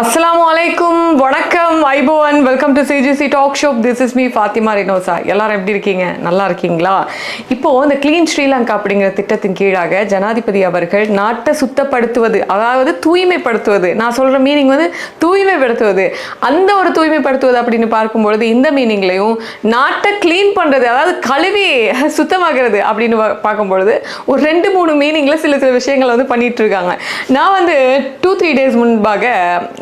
அஸ்லாம் அலைக்கும் வணக்கம் ஐபோவன் welcome to CGC talk show this is me Fathima Rinosa எல்லாரும் எப்படி இருக்கீங்க? நல்லா இருக்கீங்களா? இப்போ இந்த க்ளீன் ஸ்ரீலங்கா அப்படிங்கிற திட்டத்தின் கீழாக ஜனாதிபதி அவர்கள் நாட்டை சுத்தப்படுத்துவது அதாவது தூய்மைப்படுத்துவது நான் சொல்ற மீனிங் வந்து தூய்மைப்படுத்துவது அந்த ஒரு தூய்மைப்படுத்துவது அப்படின்னு பார்க்கும்பொழுது இந்த மீனிங்லையும் நாட்டை க்ளீன் பண்றது அதாவது கழுவி சுத்தமாகிறது அப்படின்னு பார்க்கும்பொழுது ஒரு ரெண்டு மூணு மீனிங்ல சில சில விஷயங்களை வந்து பண்ணிட்டு இருக்காங்க. நான் வந்து டூ த்ரீ டேஸ் முன்பாக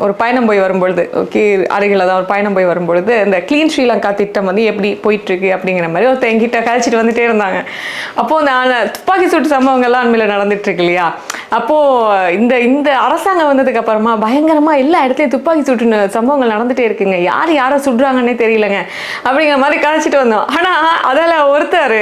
ஒரு பயணம் போய் வரும்பொழுது ஓகே அருகில் தான் ஒரு பயணம் போய் வரும்பொழுது இந்த க்ளீன் ஸ்ரீலங்கா திட்டம் வந்து எப்படி போயிட்டுருக்கு அப்படிங்கிற மாதிரி ஒருத்தர் எங்கிட்ட கழிச்சிட்டு வந்துட்டே இருந்தாங்க. அப்போது நான் துப்பாக்கி சூட்டு சம்பவங்கள்லாம் அண்மையில் நடந்துட்டுருக்கு இல்லையா? அப்போது இந்த இந்த அரசாங்கம் வந்ததுக்கு அப்புறமா எல்லா இடத்துலையும் துப்பாக்கி சூட்டு சம்பவங்கள் நடந்துட்டே இருக்குங்க. யார் யாரை சுடுறாங்கன்னே தெரியலங்க. அப்படிங்கிற மாதிரி கழிச்சிட்டு வந்தோம். ஆனால் அதில் ஒருத்தர்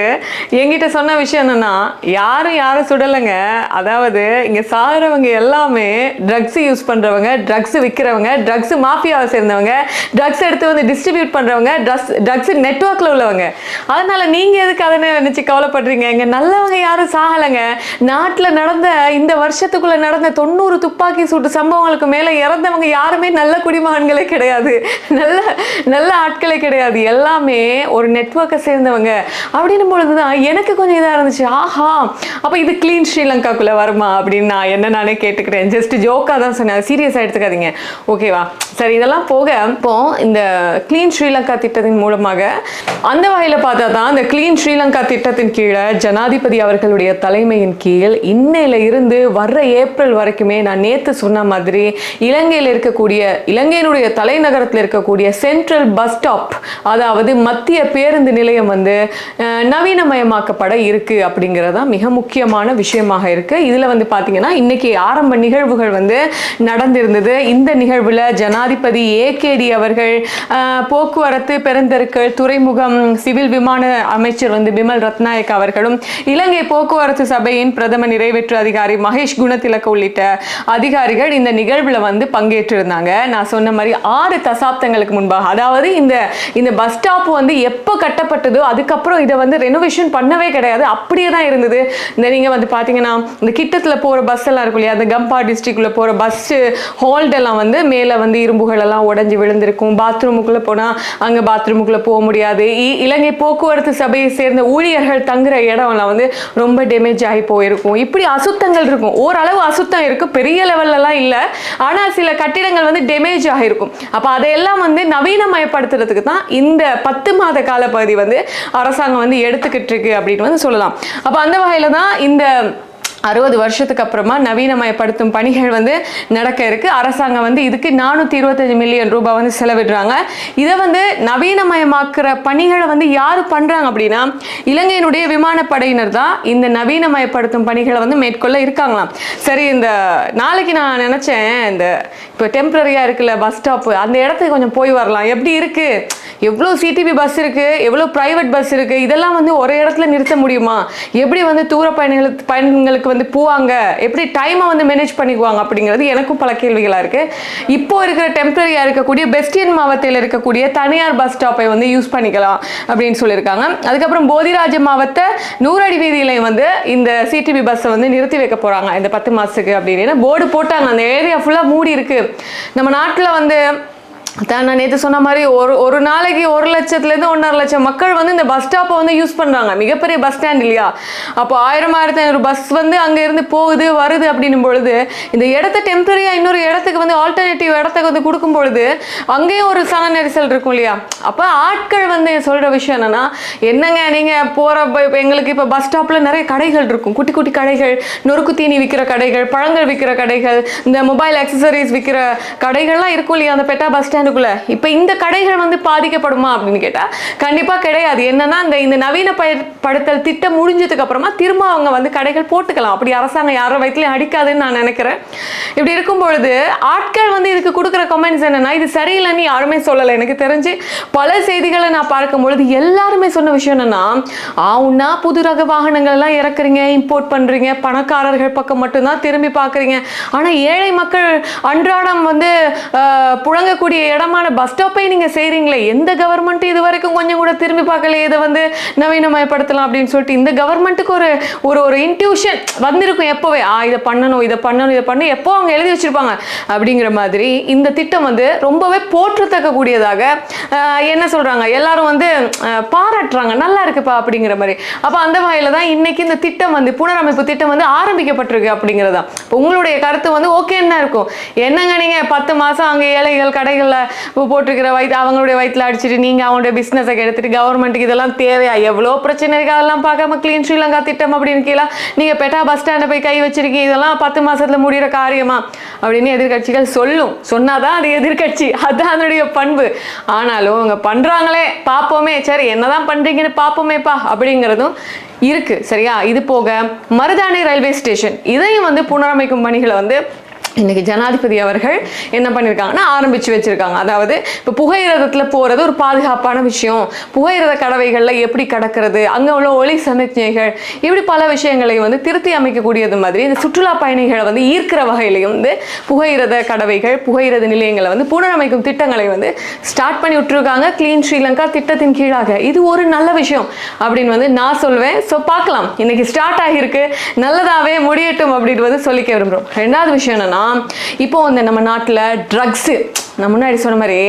என்கிட்ட சொன்ன விஷயம் என்னன்னா யாரும் யாரும் சுடலைங்க. அதாவது இங்கே சாகுறவங்க எல்லாமே ட்ரக்ஸ் யூஸ் பண்ணுறவங்க ட்ரக்ஸ் விற்கிறவங்க ட்ரக்ஸ் மாஃபியாவை சேர்ந்தவங்க ட்ரக்ஸ் எடுத்து வந்து டிஸ்ட்ரிபியூட் பண்ணுறவங்க ட்ரக்ஸ் ட்ரக்ஸ் நெட்ஒர்க்கில் உள்ளவங்க. அதனால் நீங்கள் எதுக்கு அதை நினச்சி கவலைப்படுறீங்க? இங்கே நல்லவங்க யாரும் சாகலைங்க. நாட்டில் நடந்த இந்த வருஷத்துக்குள்ளே நடந்த தொண்ணூறு துப்பாக்கி சூட்டு சம்பவங்களுக்கு மேலே இறந்தவங்க யாருமே நல்ல குடிமகன்களே கிடையாது. நல்ல நல்ல ஆட்களே கிடையாது. எல்லாமே ஒரு நெட்வொர்க்கை சேர்ந்தவங்க. அப்படின்னும் பொழுது தான் எனக்கு கொஞ்சம் இதாக இருந்துச்சு. ஆஹா அப்போ இது க்ளீன் ஸ்ரீலங்காக்குள்ளே வருமா அப்படின்னு நான் என்ன நானே கேட்டுக்கிறேன். ஜஸ்ட் ஜோக்கா தான் சொன்னேன். சீரியஸாக எடுத்துக்காதீங்க. ஓகேவா? சரி இதெல்லாம் போக இப்போ இந்த கிளீன் ஸ்ரீலங்கா திட்டத்தின் மூலமாக அந்த வகையில் பார்த்தா தான் இந்த கிளீன் ஸ்ரீலங்கா திட்டத்தின் கீழே ஜனாதிபதி அவர்களுடைய தலைமையின் கீழ் இன்னையில இருந்து வர்ற ஏப்ரல் வரைக்குமே நான் நேத்து சொன்ன மாதிரி இலங்கையில் இருக்கக்கூடிய இலங்கையினுடைய தலைநகரத்தில் இருக்கக்கூடிய சென்ட்ரல் பஸ் ஸ்டாப் அதாவது மத்திய பேருந்து நிலையம் வந்து நவீனமயமாக்கப்பட இருக்கு அப்படிங்கிறதா மிக முக்கியமான விஷயமாக இருக்கு. இதுல வந்து பாத்தீங்கன்னா இன்னைக்கு ஆரம்ப நிகழ்வுகள் வந்து நடந்திருந்தது. இந்த நிகழ்வுல ஜனாதிபதி ஏகேடி அவர்கள் போக்குவரத்து பெருந்தெருக்கள் துறைமுகம் சிவில் விமான அமைச்சர் வந்து பிமல் ரத்நாயக் அவர்களும் இலங்கை போக்குவரத்து சபையின் பிரதம நிறைவேற்று அதிகாரி மகேஷ் குணத்திலக்க உள்ளிட்ட அதிகாரிகள் இந்த நிகழ்வுல வந்து பங்கேற்றிருந்தாங்க. நான் சொன்ன மாதிரி ஆறு தசாப்தங்களுக்கு முன்பாக அதாவது இந்த இந்த பஸ் ஸ்டாப் வந்து எப்போ கட்டப்பட்டதோ அதுக்கப்புறம் இதை வந்து ரெனோவேஷன் பண்ணவே கிடையாது. அப்படியே தான் இருந்தது. இந்த நீங்க வந்து பாத்தீங்கன்னா இந்த கிட்டத்துல போற பஸ் எல்லாம் இருக்கும் இல்லையா அந்த கம்பா டிஸ்ட்ரிக்டில் போற பஸ் ஹோல்டெல்லாம் வந்து மேலே வந்து இரும்புகள் எல்லாம் உடஞ்சி விழுந்திருக்கும். பாத்ரூமுக்குள்ளே போனால் அங்கே பாத்ரூமுக்குள்ளே போக முடியாது. இ- இலங்கை போக்குவரத்து சபையை சேர்ந்த ஊழியர்கள் தங்குற இடம்லாம் வந்து ரொம்ப டேமேஜ் ஆகி போயிருக்கும். இப்படி அசுத்தங்கள் இருக்கும். ஓரளவு அசுத்தம் இருக்கும் பெரிய லெவல்லலாம் இல்லை. ஆனால் சில கட்டிடங்கள் வந்து டேமேஜ் ஆகிருக்கும் அப்போ அதையெல்லாம் வந்து நவீனமயப்படுத்துறதுக்கு தான் இந்த பத்து மாத கால பகுதி வந்து அரசாங்கம் வந்து எடுத்துக்கிட்டு இருக்கு அப்படின்னு வந்து சொல்லலாம். அப்போ அந்த வகையில் தான் இந்த அறுபது வருஷத்துக்கு அப்புறமா நவீனமயப்படுத்தும் பணிகள் வந்து நடக்க இருக்கு. அரசாங்கம் வந்து இதுக்கு நானூற்றி இருபத்தஞ்சு மில்லியன் ரூபாய் வந்து செலவிடுறாங்க. இதை வந்து நவீனமயமாக்குற பணிகளை வந்து யார் பண்ணுறாங்க அப்படின்னா இலங்கையினுடைய விமானப்படையினர் தான் இந்த நவீனமயப்படுத்தும் பணிகளை வந்து மேற்கொள்ள இருக்காங்களாம். சரி இந்த நாளைக்கு நான் நினச்சேன் இந்த இப்போ டெம்பரரியாக இருக்குல்ல பஸ் ஸ்டாப்பு அந்த இடத்துக்கு கொஞ்சம் போய் வரலாம். எப்படி இருக்குது எவ்வளோ சிடிபி பஸ் இருக்குது எவ்வளோ ப்ரைவேட் பஸ் இருக்குது இதெல்லாம் வந்து ஒரே இடத்துல நிறுத்த முடியுமா? எப்படி வந்து தூர பயணிகளுக்கு பயணங்களுக்கு வந்து போவாங்க? எப்படி டைமை வந்து மேனேஜ் பண்ணிக்குவாங்க அப்படிங்கிறது எனக்கும் பல கேள்விகளாக இருக்குது இப்போ இருக்கிற டெம்பரரியாக இருக்கக்கூடிய பெஸ்டியன் மாவட்டத்தில் இருக்கக்கூடிய தனியார் பஸ் ஸ்டாப்பை வந்து யூஸ் பண்ணிக்கலாம் அப்படின்னு சொல்லியிருக்காங்க. அதுக்கப்புறம் போதிராஜ மாவட்ட நூறடி வீதியிலையும் வந்து இந்த சிடிபி பஸ்ஸை வந்து நிறுத்தி வைக்க போகிறாங்க இந்த பத்து மாதத்துக்கு அப்படின்னு. போர்டு போட்டாங்க. அந்த ஏரியா ஃபுல்லாக மூடி இருக்கு நம்ம நாட்டில் வந்து அதான் நான் நேற்று சொன்ன மாதிரி ஒரு ஒரு நாளைக்கு ஒரு லட்சத்துலேருந்து ஒன்றரை லட்சம் மக்கள் வந்து இந்த பஸ் ஸ்டாப்பை வந்து யூஸ் பண்ணுறாங்க மிகப்பெரிய பஸ் ஸ்டாண்ட் இல்லையா? அப்போ ஆயிரம் ஆயிரத்தி ஐநூறு பஸ் வந்து அங்கே இருந்து போகுது வருது அப்படின்னும் பொழுது இந்த இடத்த டெம்பரரியாக இன்னொரு இடத்துக்கு வந்து ஆல்டர்னேட்டிவ் இடத்துக்கு வந்து கொடுக்கும் பொழுது அங்கேயும் ஒரு சன நெரிசல் இருக்கும் இல்லையா? அப்போ ஆட்கள் வந்து சொல்கிற விஷயம் என்னென்னா என்னங்க நீங்கள் போகிற இப்போ எங்களுக்கு இப்போ பஸ் ஸ்டாப்பில் நிறைய கடைகள் இருக்கும். குட்டி குட்டி கடைகள் நொறுக்கு தீனி விற்கிற கடைகள் பழங்கள் விற்கிற கடைகள் இந்த மொபைல் அக்சசரிஸ் விற்கிற கடைகள்லாம் இருக்கும் இல்லையா? அந்த பெட்டா பஸ் ஸ்டாண்ட் ஸ்டாண்டுக்குள்ள. இப்போ இந்த கடைகள் வந்து பாதிக்கப்படுமா அப்படின்னு கேட்டால் கண்டிப்பாக கிடையாது. என்னன்னா இந்த இந்த நவீன பய- படுத்தல் திட்டம் முடிஞ்சதுக்கு அப்புறமா திரும்ப அவங்க வந்து கடைகள் போட்டுக்கலாம். அப்படி அரசாங்கம் யாரும் வயிற்றுலையும் அடிக்காதுன்னு நான் நினைக்கிறேன். இப்படி இருக்கும் பொழுது ஆட்கள் வந்து இதுக்கு கொடுக்குற கமெண்ட்ஸ் என்னன்னா இது சரியில்லைன்னு யாருமே சொல்லலை. எனக்கு தெரிஞ்சு பல செய்திகளை நான் பார்க்கும் பொழுது எல்லாருமே சொன்ன விஷயம் என்னன்னா ஆவுன்னா புது ரக வாகனங்கள் எல்லாம் இறக்குறீங்க இம்போர்ட் பண்றீங்க. பணக்காரர்கள் பக்கம் மட்டும்தான் திரும்பி பார்க்குறீங்க. ஆனா ஏழை மக்கள் அன்றாடம் வந்து புழங்கக்கூடிய இடமான பஸ் ஸ்டாப்பை நீங்கள் செய்கிறீங்களே எந்த கவர்மெண்ட் இது வரைக்கும் கொஞ்சம் கூட திரும்பி பார்க்கல இதை வந்து நவீனமயப்படுத்தலாம் அப்படின்னு சொல்லிட்டு இந்த கவர்மெண்ட்டுக்கு ஒரு ஒரு ஒரு இன்ட்யூஷன் வந்திருக்கும் எப்போவே. ஆ இதை பண்ணணும் இதை பண்ணணும் இதை பண்ணணும் எப்போ அவங்க எழுதி வச்சிருப்பாங்க அப்படிங்கிற மாதிரி இந்த திட்டம் வந்து ரொம்பவே போற்றத்தக்க கூடியதாக என்ன சொல்கிறாங்க எல்லாரும் வந்து பாராட்டுறாங்க. நல்லா இருக்குப்பா அப்படிங்கிற மாதிரி. அப்போ அந்த வகையில் தான் இன்னைக்கு இந்த திட்டம் வந்து புனரமைப்பு திட்டம் வந்து ஆரம்பிக்கப்பட்டிருக்கு அப்படிங்கிறதா உங்களுடைய கருத்து வந்து ஓகே என்ன இருக்கும். என்னங்க நீங்கள் பத்து மாதம் அங்கே ஏழைகள் கடைகளில் போட்டிருக்கிற வயிற்று அவங்களுடைய வயிற்றில் அடிச்சுட்டு நீங்கள் அவங்களுடைய பிஸ்னஸை கெடுத்துட்டு கவர்மெண்ட்டுக்கு இதெல்லாம் தேவையா? எவ்வளோ பிரச்சனை இருக்கு? அதெல்லாம் பார்க்காம க்ளீன் ஸ்ரீலங்கா திட்டம் அப்படின்னு கீழே நீங்கள் பெட்டா பஸ் ஸ்டாண்டை போய் கை வச்சிருக்கீங்க. இதெல்லாம் பத்து மாதத்தில் முடிகிற காரியமா? அப்படின்னு எதிர்க்கட்சிகள் சொல்லும். சொன்னாதான் அது எதிர்க்கட்சி. அதுதான் அதனுடைய பண்பு. ஆனாலும் அவங்க பண்ணுறாங்களே பார்ப்போமே. சரி என்னதான் பண்ணுறீங்கன்னு பார்ப்போமேப்பா அப்படிங்கிறதும் இருக்கு. சரியா? இது போக மருதாணி ரயில்வே ஸ்டேஷன். இதையும் வந்து புனரமைக்கும் பணிகளை வந்து இன்றைக்கி ஜனாதிபதி அவர்கள் என்ன பண்ணியிருக்காங்கன்னா ஆரம்பித்து வச்சுருக்காங்க. அதாவது இப்போ புகையிரதத்தில் போகிறது ஒரு பாதுகாப்பான விஷயம். புகையிரத கடவைகளில் எப்படி கடக்கிறது அங்கே உள்ள ஒளி சமிக்ஞைகள் இப்படி பல விஷயங்களை வந்து திருத்தி அமைக்கக்கூடியது மாதிரி இந்த சுற்றுலா பயணிகளை வந்து ஈர்க்கிற வகையிலையும் வந்து புகையிரத கடவைகள் புகையிரத நிலையங்களை வந்து புனரமைக்கும் திட்டங்களை வந்து ஸ்டார்ட் பண்ணி விட்டுருக்காங்க. க்ளீன் ஸ்ரீலங்கா திட்டத்தின் கீழாக. இது ஒரு நல்ல விஷயம் அப்படின்னு வந்து நான் சொல்வேன். ஸோ பார்க்கலாம். இன்றைக்கி ஸ்டார்ட் ஆகியிருக்கு. நல்லதாகவே முடியட்டும் அப்படின்னு வந்து சொல்லிக்க விரும்புகிறோம் ரெண்டாவது விஷயம் என்னென்னா இப்போ வந்து நம்ம நாட்டில் ட்ரக்ஸு நான் முன்னாடி சொன்ன மாதிரி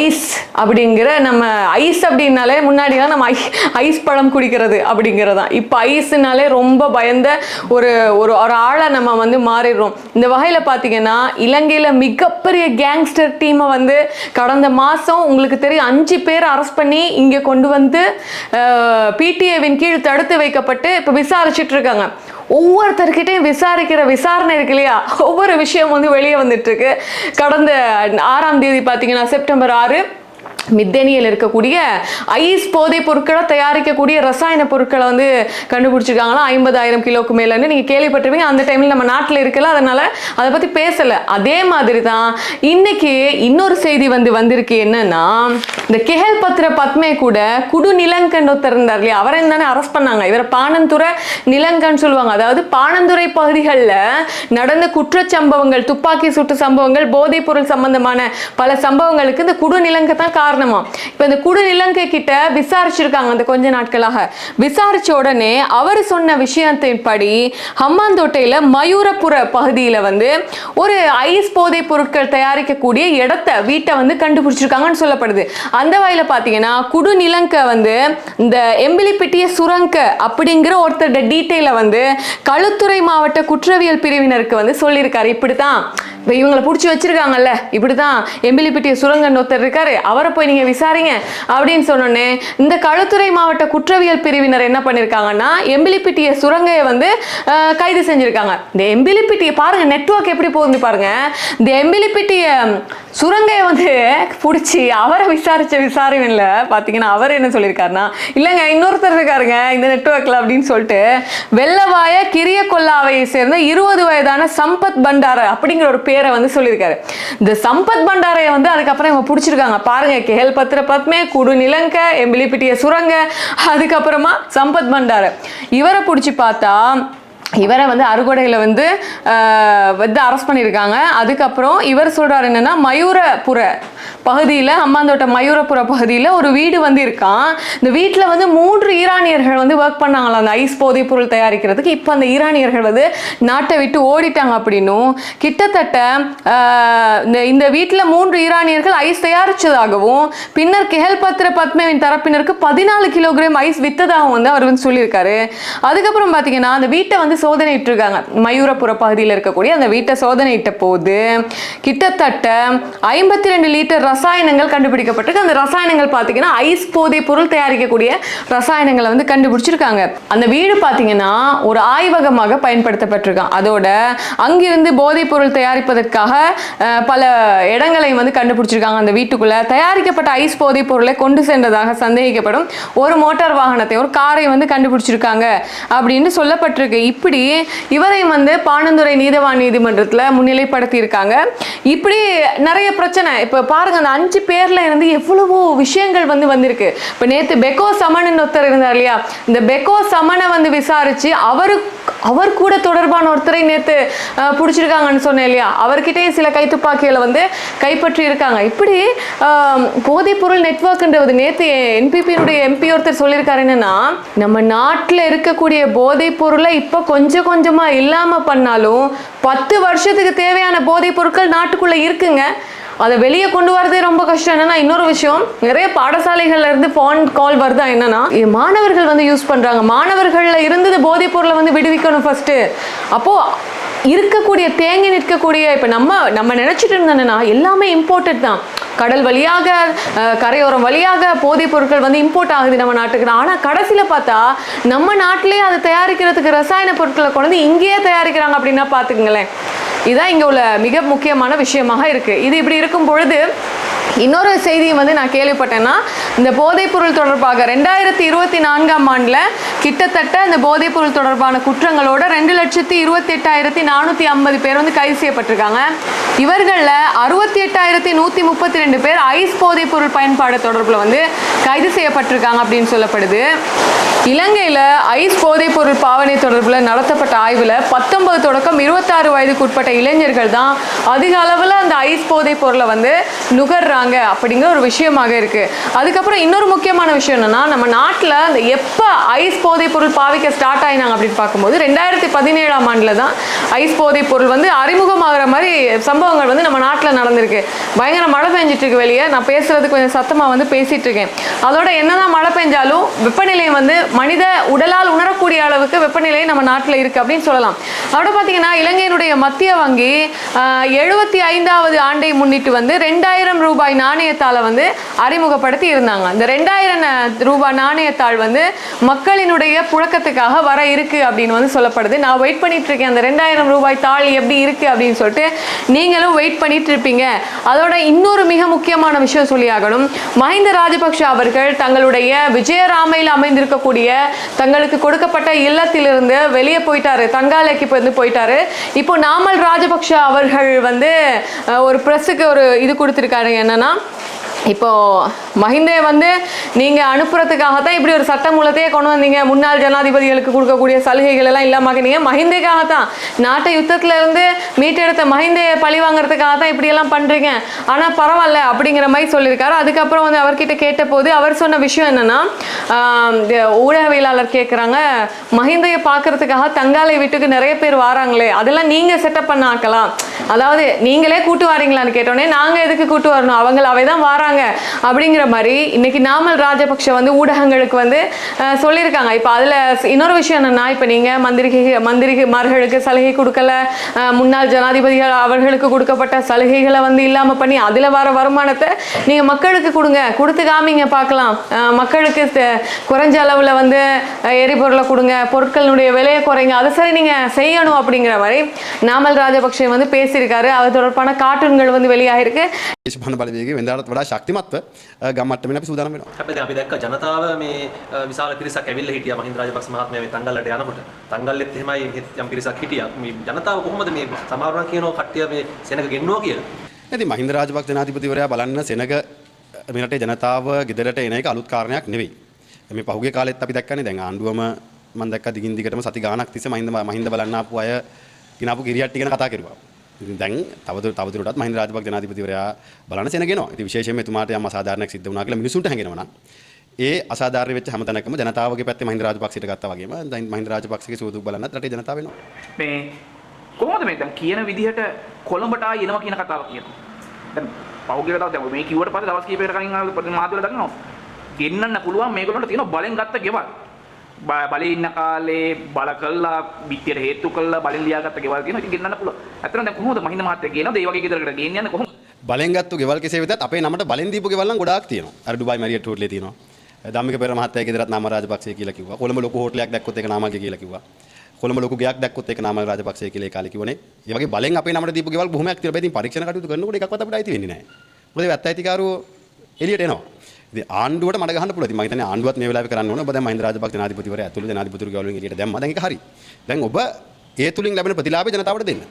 ஐஸ் அப்படிங்கிற நம்ம ஐஸ் அப்படின்னாலே முன்னாடிலாம் நம்ம ஐ ஐஸ் பழம் குடிக்கிறது அப்படிங்கிறது தான் இப்போ ஐஸ்னாலே ரொம்ப பயந்த ஒரு ஒரு ஒரு ஆளை நம்ம வந்து மாறிடுறோம். இந்த வகையில் பார்த்தீங்கன்னா இலங்கையில் மிகப்பெரிய கேங்ஸ்டர் டீமை வந்து கடந்த மாதம் உங்களுக்கு தெரியும் அஞ்சு பேர் அரெஸ்ட் பண்ணி இங்கே கொண்டு வந்து பிடிஏவின் கீழ் தடுத்து வைக்கப்பட்டு இப்போ விசாரிச்சுட்டு இருக்காங்க. ஒவ்வொருத்தர்கிட்டையும் விசாரிக்கிற விசாரணை இருக்கு இல்லையா? ஒவ்வொரு விஷயம் வந்து வெளியே வந்துட்டு இருக்கு. கடந்த ஆறாம் தேதி பார்த்தீங்கன்னா செப்டம்பர் ஆறு மித்தேனியில் இருக்கக்கூடிய ஐஸ் போதைப் பொருட்களை தயாரிக்கக்கூடிய ரசாயன பொருட்களை வந்து கண்டுபிடிச்சிருக்காங்களா? ஐம்பதாயிரம் கிலோக்கு மேலேன்னு நீங்கள் கேள்விப்பட்டிருப்பீங்க. அந்த டைமில் நம்ம நாட்டில் இருக்கல அதனால் அதை பற்றி பேசலை. அதே மாதிரி தான் இன்னைக்கு இன்னொரு செய்தி வந்து வந்திருக்கு. என்னன்னா இந்த கெஹல் பத்ர பத்மே கூட குடு நிலங்கன் ஒருத்தர் இருந்தார் இல்லையா? அவரை தானே அரெஸ்ட் பண்ணாங்க. இவரை பானந்துறை நிலங்கன் சொல்லுவாங்க. அதாவது பானந்துறை பகுதிகளில் நடந்த குற்றச்சம்பவங்கள் துப்பாக்கி சுட்டு சம்பவங்கள் போதைப் பொருள் சம்பந்தமான பல சம்பவங்களுக்கு இந்த குடு நிலங்கை தான் காரணம். இப்போ இந்த குடுநிலங்கை கிட்ட விசாரிச்சிருக்காங்க அந்த கொஞ்ச நாட்களாக. விசாரிச்ச உடனே அவர் சொன்ன விஷயத்தின்படி ஹம்மாந்தோட்டையில மயூரபுர பகுதியில வந்து ஒரு ஐஸ் போதை பொருட்கள் தயாரிக்கக்கூடிய இடத்த வீட்டை வந்து கண்டுபிடிச்சிருக்காங்கன்னு சொல்லப்படுது. அந்த வகையில் பார்த்தீங்கன்னா குடுநிலங்க வந்து இந்த எம்பிலிப்பிட்டிய சுரங்க அப்படிங்கிற ஒருத்தர் டீட்டெயிலை வந்து களுத்துறை மாவட்ட குற்றவியல் பிரிவினருக்கு வந்து சொல்லியிருக்காரு. இப்படி தான் இப்போ இவங்களை பிடிச்சி வச்சிருக்காங்கல்ல இப்படி தான் எம்பிலிப்பட்டிய சுரங்கன் ஒருத்தர் இருக்காரு அவரை போய் நீங்கள் விசாரிங்க அப்படின்னு சொன்னோன்னே இந்த களுத்துறை மாவட்ட குற்றவியல் பிரிவினர் என்ன பண்ணியிருக்காங்கன்னா எம்பிலிப்பிட்டிய சுரங்கையை வந்து கைது செஞ்சுருக்காங்க. இந்த எம்பிலிப்பிட்டிய பாருங்கள் நெட்வொர்க் எப்படி போகுது பாருங்க. இந்த எம்பிலிப்பிட்டிய சுரங்கையை வந்து பிடிச்சி அவரை விசாரித்த விசாரணையில் பார்த்தீங்கன்னா அவர் என்ன சொல்லியிருக்காருன்னா இல்லைங்க இன்னொருத்தர் இருக்காருங்க இந்த நெட்ஒர்க்கில் அப்படின்னு சொல்லிட்டு வெள்ளவாய கிரிய கொல்லாவையை சேர்ந்த இருபது வயதான சம்பத் பண்டார அப்படிங்கிற ஒரு பேரை வந்து சொல்லியிருக்காரு. இந்த சம்பத் பண்டாரையை வந்து அதுக்கப்புறம் இவங்க பிடிச்சிருக்காங்க. பாருங்க கேஎல் பத்திர பத்மே குடு நிலங்க எம்பிலிப்பிட்டிய சுரங்க அதுக்கப்புறமா சம்பத் பண்டார. இவரை பிடிச்சி பார்த்தா இவரை வந்து அறுகொடையில் வந்து வந்து அரெஸ்ட் பண்ணியிருக்காங்க. அதுக்கப்புறம் இவர் சொல்கிறார் என்னன்னா மயூரபுர பகுதியில் அம்மாந்தோட்ட மயூரப்புற பகுதியில் ஒரு வீடு வந்து இருக்கான். இந்த வீட்டில் வந்து மூன்று ஈரானியர்கள் வந்து ஒர்க் பண்ணாங்களாம். அந்த ஐஸ் போதைப் பொருள் தயாரிக்கிறதுக்கு. இப்போ அந்த ஈரானியர்கள் வந்து நாட்டை விட்டு ஓடிட்டாங்க அப்படின்னும். கிட்டத்தட்ட இந்த இந்த வீட்டில் மூன்று ஈரானியர்கள் ஐஸ் தயாரித்ததாகவும் பின்னர் கெஹல் பத்ர பத்மேவின் தரப்பினருக்கு பதினாலு கிலோகிராம் ஐஸ் வித்ததாகவும் வந்து அவர் வந்து சொல்லியிருக்காரு. அதுக்கப்புறம் பார்த்தீங்கன்னா அந்த வீட்டை வந்து சோதனையிட்டு இருக்காங்க மயூரப்புற பகுதியில் இருக்கக்கூடிய அந்த வீட்டை சோதனையிட்ட போது கிட்டத்தட்ட ஐம்பத்தி ரெண்டு லிட்டர் ரசாயனங்கள் கண்டுபிடிக்கப்பட்டிருக்கு. அந்த ரசாயனங்கள் பார்த்தீங்கன்னா ஐஸ் போதைப் பொருள் தயாரிக்கக்கூடிய ரசாயனங்களை வந்து கண்டுபிடிச்சிருக்காங்க. அந்த வீடு பார்த்தீங்கன்னா ஒரு ஆய்வகமாக பயன்படுத்தப்பட்டிருக்கான். அதோட அங்கிருந்து போதைப் பொருள் தயாரிப்பதற்காக பல இடங்களை வந்து கண்டுபிடிச்சிருக்காங்க. அந்த வீட்டுக்குள்ள தயாரிக்கப்பட்ட ஐஸ் போதைப் பொருளை கொண்டு சென்றதாக சந்தேகிக்கப்படும் ஒரு மோட்டார் வாகனத்தை ஒரு காரை வந்து கண்டுபிடிச்சிருக்காங்க அப்படின்னு சொல்லப்பட்டிருக்கு. இப்படி இவரை வந்து பாணந்துறை நீதவான் நீதிமன்றத்தில் முன்னிலைப்படுத்தியிருக்காங்க. இப்படி நிறைய பிரச்சனை. இப்போ பாருங்க அந்த அஞ்சு பேர்ல இருந்து எவ்வளவோ விஷயங்கள் வந்து வந்திருக்கு. இப்போ நேற்று பெக்கோ சமன் ஒருத்தர் இருந்தார் இல்லையா? இந்த பெக்கோ சமனை வந்து விசாரிச்சு அவரு அவர் கூட தொடர்பான ஒருத்தரை நேத்து பிடிச்சிருக்காங்கன்னு சொன்னேன் இல்லையா? அவர்கிட்டயே சில கைத்துப்பாக்கிகளை வந்து கைப்பற்றி இருக்காங்க. இப்படி போதைப்பொருள் நெட்ஒர்க்ன்றது நேத்து என்பிபியினுடைய எம்பி ஒருத்தர் சொல்லியிருக்காரு என்னன்னா நம்ம நாட்டில் இருக்கக்கூடிய போதைப் பொருளை இப்ப கொஞ்சம் கொஞ்சமா இல்லாம பண்ணாலும் பத்து வருஷத்துக்கு தேவையான போதைப் பொருட்கள் நாட்டுக்குள்ள இருக்குங்க. அதை வெளியே கொண்டு வரதே ரொம்ப கஷ்டம். என்னன்னா இன்னொரு விஷயம் நிறைய பாடசாலைகள்ல இருந்து ஃபோன் கால் வருதா என்னன்னா மாணவர்கள் வந்து யூஸ் பண்றாங்க. மாணவர்கள்ல இருந்து போதைப் பொருளை வந்து விடுவிக்கணும் ஃபர்ஸ்ட் அப்போ இருக்கக்கூடிய தேங்கி நிற்கக்கூடிய இப்போ நம்ம நம்ம நினச்சிட்டு இருந்தோம்னா எல்லாமே இம்போர்ட்டட் தான். கடல் வழியாக கரையோரம் வழியாக போதைப் பொருட்கள் வந்து இம்போர்ட் ஆகுது நம்ம நாட்டுக்கு. தான் ஆனால் கடைசியில் பார்த்தா நம்ம நாட்டிலேயே அதை தயாரிக்கிறதுக்கு ரசாயன பொருட்களை கொண்டு வந்து இங்கேயே தயாரிக்கிறாங்க அப்படின்னா பார்த்துக்குங்களேன் இதுதான் இங்கே உள்ள மிக முக்கியமான விஷயமாக இருக்குது இது இப்படி இருக்கும் பொழுது இன்னொரு செய்தியும் வந்து நான் கேள்விப்பட்டேன்னா இந்த போதைப்பொருள் தொடர்பாக ரெண்டாயிரத்தி இருபத்தி நான்காம் ஆண்டில் கிட்டத்தட்ட இந்த போதைப்பொருள் தொடர்பான குற்றங்களோட ரெண்டு லட்சத்தி இருபத்தி எட்டாயிரத்தி நானூற்றி ஐம்பது பேர் வந்து கைது செய்யப்பட்டிருக்காங்க. இவர்களில் அறுபத்தி எட்டாயிரத்தி நூற்றி முப்பத்தி ரெண்டு பேர் ஐஸ் போதைப்பொருள் பயன்பாடு தொடர்பில் வந்து கைது செய்யப்பட்டிருக்காங்க அப்படின்னு சொல்லப்படுது. இலங்கையில் ஐஸ் போதைப் பொருள் பாவனை தொடர்பில் நடத்தப்பட்ட ஆய்வில் பத்தொன்பது தொடக்கம் இருபத்தாறு வயதுக்கு உட்பட்ட இளைஞர்கள் தான் அதிக அளவில் அந்த ஐஸ் போதைப் பொருளை வந்து நுகர்றாங்க அப்படிங்கிற ஒரு விஷயமாக இருக்குது அதுக்கப்புறம் இன்னொரு முக்கியமான விஷயம் என்னென்னா நம்ம நாட்டில் அந்த எப்போ ஐஸ் போதைப் பொருள் பாவிக்க ஸ்டார்ட் ஆயினாங்க அப்படின்னு பார்க்கும்போது ரெண்டாயிரத்தி பதினேழாம் ஆண்டில் தான் ஐஸ் போதைப் பொருள் வந்து அறிமுகமாகிற மாதிரி சம்பவங்கள் வந்து நம்ம நாட்டில் நடந்திருக்கு. பயங்கர மழை பெஞ்சிட்டு இருக்கு வெளியே. நான் பேசுறது கொஞ்சம் சத்தமாக வந்து பேசிட்டு இருக்கேன் அதோட என்னதான் மழை பெஞ்சாலும் வெப்பநிலை வந்து மனித உடலால் உணரக்கூடிய அளவுக்கு வெப்பநிலை நம்ம நாட்டில் இருக்குது அப்படின்னு சொல்லலாம். அதோட பார்த்தீங்கன்னா இலங்கையினுடைய மத்திய வங்கி எழுபத்தி ஐந்தாவது ஆண்டை முன்னிட்டு வந்து ரெண்டாயிரம் ரூபாய் நாணயத்தாளை வந்து அறிமுகப்படுத்தி இருந்தாங்க. அந்த ரெண்டாயிரம் ரூபாய் நாணயத்தாள் வந்து மக்களினுடைய புழக்கத்துக்காக வர இருக்கு அப்படின்னு வந்து சொல்லப்படுது. நான் வெயிட் பண்ணிட்டு இருக்கேன். அந்த ரெண்டாயிரம் ரூபாய் தாள் எப்படி இருக்கு அப்படின்னு சொல்லிட்டு நீங்களும் வெயிட் பண்ணிட்டு இருப்பீங்க. அதோட இன்னொரு மிக முக்கியமான விஷயம் சொல்லியாகணும் மஹிந்த ராஜபக்ஷ அவர்கள் தங்களுடைய விஜயராமையில் அமைந்திருக்கக்கூடிய தங்களுக்கு கொடுக்கப்பட்ட இல்லத்திலிருந்து வெளியே போயிட்டாரு. தங்காலைக்கு வந்து போயிட்டாரு. இப்போ நாமல் ராஜபக்ஷ அவர்கள் வந்து ஒரு ப்ரெஸ்ஸுக்கு ஒரு இது கொடுத்துருக்காரு. என்னன்னா இப்போ மஹிந்தே வந்து நீங்க அனுப்புறதுக்காக தான் இப்படி ஒரு சட்ட மூலத்தையே கொண்டு வந்தீங்க. முன்னாள் ஜனாதிபதிகளுக்கு கொடுக்கக்கூடிய சலுகைகள் எல்லாம் இல்லாமக்கினீங்க மஹிந்தேக்காக தான் நாட்டை யுத்தத்துல இருந்து மீட்டெடுத்த மஹிந்தையை பழி வாங்குறதுக்காக தான் இப்படி எல்லாம் பண்றீங்க. ஆனா பரவாயில்ல அப்படிங்கிற மாதிரி சொல்லியிருக்காரு. அதுக்கப்புறம் வந்து அவர்கிட்ட கேட்டபோது அவர் சொன்ன விஷயம் என்னன்னா ஆஹ் ஊடகவியலாளர் கேட்குறாங்க மஹிந்தையை பார்க்கறதுக்காக தங்காலை வீட்டுக்கு நிறைய பேர் வராங்களே. அதெல்லாம் நீங்க செட்டப் பண்ண ஆக்கலாம். அதாவது நீங்களே கூட்டு வரீங்களான்னு கேட்டோடனே நாங்க எதுக்கு கூட்டு வரணும்? அவங்களாவே தான் வராங்க. அப்படிங்கிற மாதிரி இன்னைக்கு நாமல் ராஜபக்ஷ வந்து ஊடகங்களுக்கு வந்து சொல்லியிருக்காங்க. இப்போ அதுல இன்னொரு விஷயம் என்னன்னா இப்போ நீங்க மந்திரிகை மந்திரிமார்களுக்கு சலுகை கொடுக்கல முன்னாள் ஜனாதிபதிகள் அவர்களுக்கு கொடுக்கப்பட்ட சலுகைகளை வந்து இல்லாம பண்ணி அதுல வர வருமானத்தை நீங்க மக்களுக்கு கொடுங்க. கொடுத்து காமிங்க பார்க்கலாம். மக்களுக்கு குறைஞ்ச அளவுல வந்து எரிபொருளை கொடுங்க. பொருட்களினுடைய விலையை குறைங்க. அதை சரி நீங்க செய்யணும் அப்படிங்கிற மாதிரி நாமல் ராஜபக்ஷ வந்து பேசியிருக்காரு. அது தொடர்பான கார்ட்டூன்கள் வந்து வெளியாகிருக்கு දේශපාලන බලවේගය වෙනදාටත් වඩා ශක්තිමත්ව ගම් මට්ටමින් අපි සූදානම් වෙනවා. හැබැයි දැන් අපි දැක්ක ජනතාව මේ විශාල පිරිසක් ඇවිල්ලා හිටියා මහින්ද රාජපක්ෂ මහත්මයා මේ තංගල්ලට යනකොට තංගල්ලෙත් එහෙමයි යම් පිරිසක් හිටියා මේ ජනතාව කොහොමද මේ සමහරවල් කියනවා කට්ටිය මේ සෙනග ගෙන්නවා කියලා ඉතින් මහින්ද රාජපක්ෂ ජනාධිපතිවරයා බලන්න සෙනග මේ රටේ ජනතාව ගෙදරට එන එක අලුත් කාරණයක් නෙවෙයි. මේ පහුගිය කාලෙත් අපි දැක්කනේ දැන් ආණ්ඩුවම මම දැක්ක දිගින් දිගටම සති ගාණක් තිස්සේ මහින්ද මහින්ද බලන්න ආපු අය කිනාපු කිරියට්ටි ගැන කතා කරුවා. ඉතින් දැන් තවදුර තවදුරටත් මහින්ද රාජපක්ෂ ජනාධිපතිවරයා බලන්න සෙනගෙනවා. ඉතින් විශේෂයෙන්ම එතුමාට යම් අසාධාරණයක් සිද්ධ වුණා කියලා මිනිසුන්ට හැඟෙනවා නම් ඒ අසාධාරණ වෙච්ච හැම තැනකම ජනතාවගේ පැත්තේ මහින්ද රාජපක්ෂට ගත්තා වගේම දැන් මහින්ද රාජපක්ෂගේ සුවදුක් බලන්නත් රටේ ජනතාව වෙනවා. මේ කොහොමද මේ දැන් කියන විදිහට කොළඹට ආයෙ එනවා කියන කතාව කියනවා. දැන් පෞද්ගලික දවස් දැන් මේ කිව්වට පස්සේ දවස් කිහිපයකට කලින් ආව මාධ්‍යවල දකින්නවා. ගෙන්නන්න පුළුවන් මේගොල්ලන්ට තියෙන බලෙන් ගත්ත ගෙවල්. බ- බලේ ඉන්න කාලේ බල කළා පිටියට හේතු කළා බලෙන් ලියාගත්ත ගෙවල් කියනවා. ඉතින් ගෙන්නන්න පුළුවන්. ඇත්තටම දැන් කොහොමද මහින්ද මහත්තයා කියනවාද ඒ වගේ ගෙදරකට ගෙනියන්නේ කොහොමද? බලෙන් ගත්තු ගෙවල් කෙසේ වෙතත් අපේ නමට බලෙන් දීපු ගෙවල් නම් ගොඩාක් තියෙනවා. අර ඩුබායි මැරියට් හෝටලේ තියෙනවා. ධම්මික පෙර මහත්තයා ගෙදරත් නාම රාජපක්ෂය කියලා කිව්වා. කොළඹ ලොකු හෝටලයක් දැක්කොත් ඒක නාමල්ගේ කියලා කිව්වා. කොළඹ ලොකු ගයක් දැක්කොත් ඒක නාමල් රාජපක්ෂය කියලා ඒ කාලේ කිව්වනේ. ඒ වගේ බලෙන් අපේ නමට දීපු ගෙවල් බොහොමයක් තියෙනවා. ඉතින් පරීක්ෂණ කටයුතු කරනකොට එකක්වත් අපිට අයිති වෙන්නේ නැහැ. මොකද වැත්ත අයිතිකාරෝ එළියට එනවා. ඉතින් ආණ්ඩුවට මඩ ගහන්න පුළුවන්. ඉතින් මම හිතන්නේ ආණ්ඩුවත් මේ වෙලාවේ කරන්න ඕන. ඔබ දැන් මහින්ද රාජපක්ෂ ජනාධිපතිවරයා ඇතුළේ ජනාධිපතිවරු ගෙවල් වලින් එළියට දැම්මා. දැන් ඒක හරි. දැන් ඔබ ඒ තුලින් ලැබෙන ප්‍රතිලාභය ජනතාවට දෙන්න.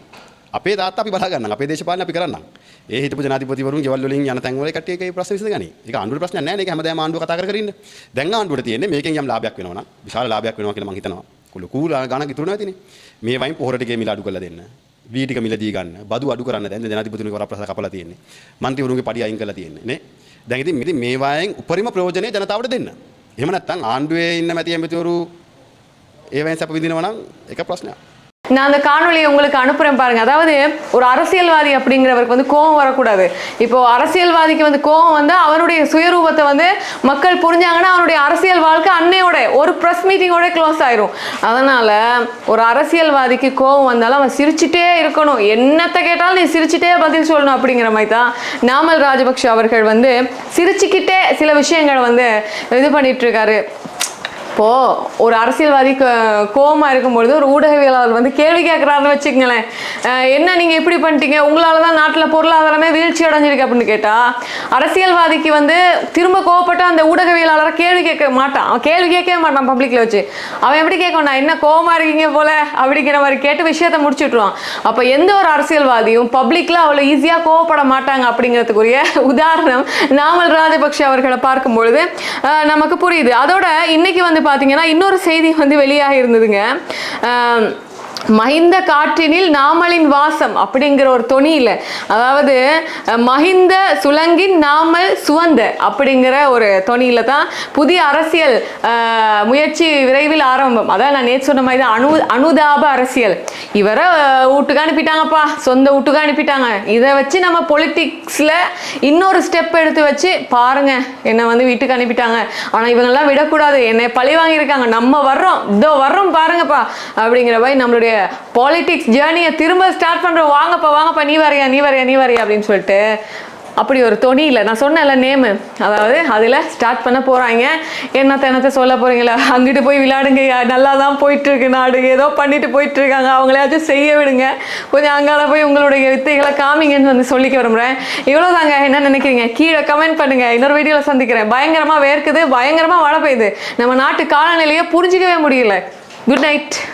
අපේ තාත්තා අපි බලා ගන්නම්. අපේ දේශපාලන අපි කරන්නම්. ඒ හිටපු ජනාධිපතිවරුන් ගෙවල් වලින් යන තැන් වල කට්ටිය ඒකේ ප්‍රශ්න විසඳගනි. ඒක ආණ්ඩුවට ප්‍රශ්නයක් නැහැ නේ. ඒක හැමදාම ආණ්ඩුව කතා කර කර ඉන්න. දැන් ආණ්ඩුවට තියෙන්නේ මේකෙන් යම් ලාභයක් වෙනවා නම් විශාල ලාභයක් වෙනවා කියලා මම හිතනවා. ලොකු ගණක් ඉතුරු නැතිනේ. මේ වයින් පොහොර ටිකේ මිල අඩු කරලා දෙන්න. වී ටික මිල දී ගන්න. බදු අඩු කරන්න දැන් ජනාධිපතිතුමනි වරප්‍රසාද කපලා තියෙන්නේ. මන්ත්‍රීවරුන්ගේ පඩි අයින් කරලා තියෙන්නේ නේ. දැඟති මිති මේවායෙන් උපරිම ප්‍රෝජනය ජනතාවට දෙන්න. එමනත්තන් ආණ්ඩුවේ ඉන්න මැති ඇමතිවරු ඒවයින් සැප විදිනවනම් එක ප්‍රශ්නයක්. நான் அந்த காணொலியை உங்களுக்கு அனுப்புகிறேன் பாருங்க. அதாவது ஒரு அரசியல்வாதி அப்படிங்கிறவருக்கு வந்து கோவம் வரக்கூடாது. இப்போ அரசியல்வாதிக்கு வந்து கோவம் வந்து அவனுடைய சுயரூபத்தை வந்து மக்கள் புரிஞ்சாங்கன்னா அவனுடைய அரசியல் வாழ்க்கை அன்னையோட ஒரு ப்ரெஸ் மீட்டிங்கோட க்ளோஸ் ஆயிரும். அதனால ஒரு அரசியல்வாதிக்கு கோவம் வந்தாலும் அவன் சிரிச்சுட்டே இருக்கணும். என்னத்தை கேட்டாலும் நீ சிரிச்சுட்டே பதில் சொல்லணும் அப்படிங்கிற மாதிரி தான் நாமல் ராஜபக்ஷ அவர்கள் வந்து சிரிச்சுக்கிட்டே சில விஷயங்களை வந்து இது பண்ணிட்டு இருக்காரு. இப்போ ஒரு அரசியல்வாதி க- இருக்கும்பொழுது ஒரு ஊடகவியலாளர் வந்து கேள்வி கேட்குறாருன்னு வச்சுக்கங்களேன். என்ன நீங்க இப்படி பண்ணிட்டீங்க? உங்களால தான் நாட்டில் பொருளாதாரமே வீழ்ச்சி அடைஞ்சிருக்கு அப்படின்னு கேட்டா அரசியல்வாதிக்கு வந்து திரும்ப கோவப்பட்டு அந்த ஊடகவியலாளரை கேள்வி கேட்க மாட்டான். அவன் கேள்வி கேட்கவே மாட்டான் பப்ளிக்ல வச்சு. அவன் எப்படி கேட்கணும் நான் என்ன கோவமா இருக்கீங்க போல? அப்படிங்கிற மாதிரி கேட்டு விஷயத்த முடிச்சு விட்ருவான் அப்போ எந்த ஒரு அரசியல்வாதியும் பப்ளிக்ல அவ்வளோ ஈஸியா கோவப்பட மாட்டாங்க அப்படிங்கிறதுக்குரிய உதாரணம் நாமல் ராஜபக்ஷ அவர்களை பார்க்கும் பொழுது நமக்கு புரியுது. அதோட இன்னைக்கு வந்து பார்த்தீங்கன்னா இன்னொரு செய்தி வந்து வெளியாக இருந்ததுங்க. மஹிந்த காற்றினில் நாமலின் வாசம் அப்படிங்கிற ஒரு தொனியில் அதாவது மஹிந்த சுலங்கின் நாமல் சுவந்த அப்படிங்கிற ஒரு தொனியில் தான் புதிய அரசியல் முயற்சி விரைவில் ஆரம்பம். அதான் நான் நேற்று சொன்ன மாதிரி தான் அனு அனுதாப அரசியல். இவரை வீட்டுக்கு அனுப்பிட்டாங்கப்பா. சொந்த வீட்டுக்கு அனுப்பிட்டாங்க. இதை வச்சு நம்ம பொலிட்டிக்ஸில் இன்னொரு ஸ்டெப் எடுத்து வச்சு பாருங்க என்னை வந்து வீட்டுக்கு அனுப்பிட்டாங்க. ஆனால் இவங்கெல்லாம் விடக்கூடாது. என்னை பழி வாங்கியிருக்காங்க. நம்ம வர்றோம். இதோ வர்றோம் பாருங்கப்பா அப்படிங்கிற மாதிரி நம்மளுடைய பாலிடிக்ஸ் ஜேர்னியை திரும்ப ஸ்டார்ட் பண்ணுறோம் வாங்கப்பா வாங்கப்பா நீ வரையா நீ வரையா நீ வரையா அப்படின்னு சொல்லிட்டு அப்படி ஒரு தொனியில் நான் சொன்னேன்ல நேமு அதாவது அதில் ஸ்டார்ட் பண்ண போகிறாங்க என்ன என்னத்த சொல்ல போகிறீங்களா அங்கிட்டு போய் விளையாடுங்க நல்லா தான் போயிட்டுருக்கு நாடு. ஏதோ பண்ணிட்டு போயிட்டுருக்காங்க. அவங்களையாச்சும் செய்ய விடுங்க. கொஞ்சம் அங்கால போய் உங்களுடைய வித்தைகளை காமிங்கன்னு வந்து சொல்லிக்க விரும்புகிறேன் இவ்வளோ தாங்க என்ன நினைக்கிறீங்க? கீழே கமெண்ட் பண்ணுங்க. இன்னொரு வீடியோவில் சந்திக்கிறேன். பயங்கரமாக வேர்க்குது பயங்கரமாக மழை பெய்யுது. நம்ம நாட்டு காலநிலையை புரிஞ்சிக்கவே முடியல. Good night